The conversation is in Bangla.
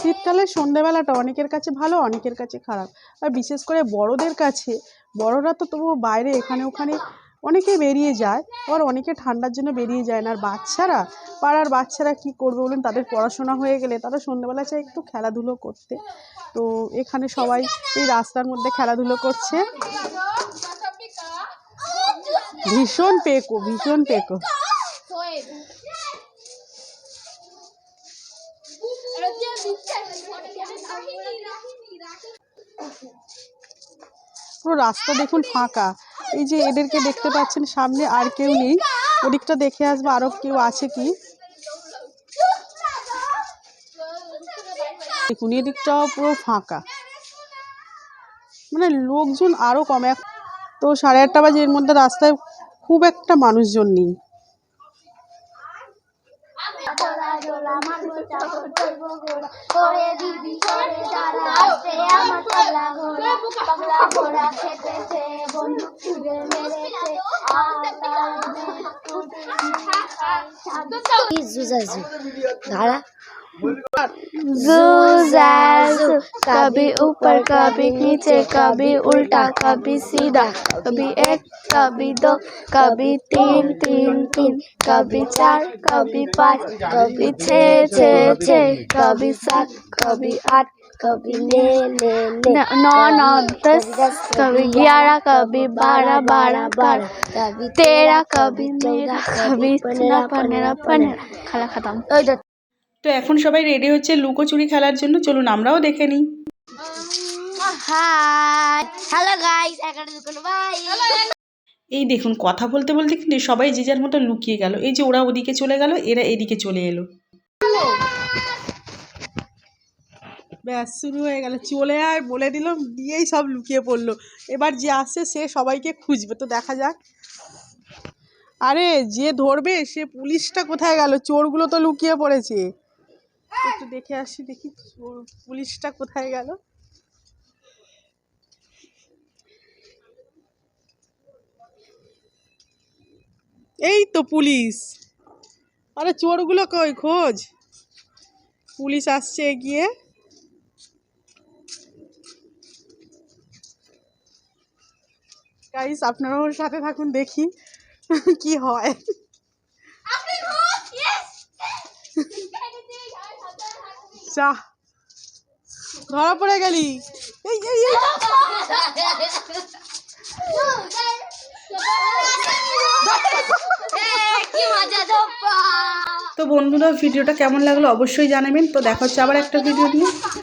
শীতকালে সন্ধেবেলাটা অনেকের কাছে ভালো, অনেকের কাছে খারাপ। আর বিশেষ করে বড়দের কাছে, বড়রা তো তবুও বাইরে এখানে ওখানে অনেকে বেরিয়ে যায়, আবার অনেকে ঠান্ডার জন্য বেরিয়ে যায় না। আর বাচ্চারা, পাড়ার বাচ্চারা কি করবে বলুন? তাদের পড়াশোনা হয়ে গেলে তারা সন্ধেবেলা চায় একটু খেলাধুলো করতে। তো এখানে সবাই এই রাস্তার মধ্যে খেলাধুলো করছে। ভীষণ পেকো ভীষণ পেকো। পুরো রাস্তা দেখুন ফাঁকা। এই যে এদেরকে দেখতে পাচ্ছেন সামনে আর কেউ নেই। ওদিকটা দেখে আসব আরও কেউ আছে কি। দেখুন, এদিকটাও পুরো ফাঁকা। মানে লোকজন আরও কম। এক তো সাড়ে আটটা বাজে, এর মধ্যে রাস্তায় খুব একটা মানুষজন নেই। জোলা জোলা মারবো চাপড় ধরবো গোড়া করে দিবি করে তারা আসে আমার চলা ঘোড়া পাগলা ঘোড়া খেতেছে বন্দুক ছুড়ে মেরেছে দাঁড়া जुजाजू कभी ऊपर कभी नीचे कभी उल्टा कभी सीधा कभी एक कभी दो कभी तीन तीन तीन कभी चार कभी पाँच कभी छः छः छः कभी सात कभी आठ कभी ले ले ले नौ नौ दस कभी ग्यारह कभी बारह बारह बारह कभी तेरह कभी तेरह कभी पंद्रह पंद्रह पंद्रह खाला खत्म। তো এখন সবাই রেডি হচ্ছে লুকোচুরি খেলার জন্য। চলুন আমরাও দেখে নিই। এই দেখুন কথা বলতে বলতে কিন্তু সবাই যে যার মতো লুকিয়ে গেল। এই যে ওরা ওদিকে চলে গেল এরা এদিকে চলে এলো। ব্যাস শুরু হয়ে গেল। চলে আয় বলে দিলাম দিয়েই সব লুকিয়ে পড়ল। এবার যে আসছে সে সবাইকে খুঁজবে তো দেখা যাক। আরে যে ধরবে সে পুলিশটা কোথায় গেল? চোরগুলো তো লুকিয়ে পড়েছে। একটু দেখে আসি দেখি পুলিশটা কোথায় গেল। এই তো পুলিশ। আরে চোরগুলো কই? খোঁজ। পুলিশ আসছে এগিয়ে। গাইস আপনারাও ওর সাথে থাকুন দেখি কি হয়। যা। ধরা পড়ে গেলি। তো বন্ধুরা ভিডিওটা কেমন লাগল অবশ্যই জানাবেন। তো দেখা হচ্ছে আবার একটা ভিডিও নিয়ে।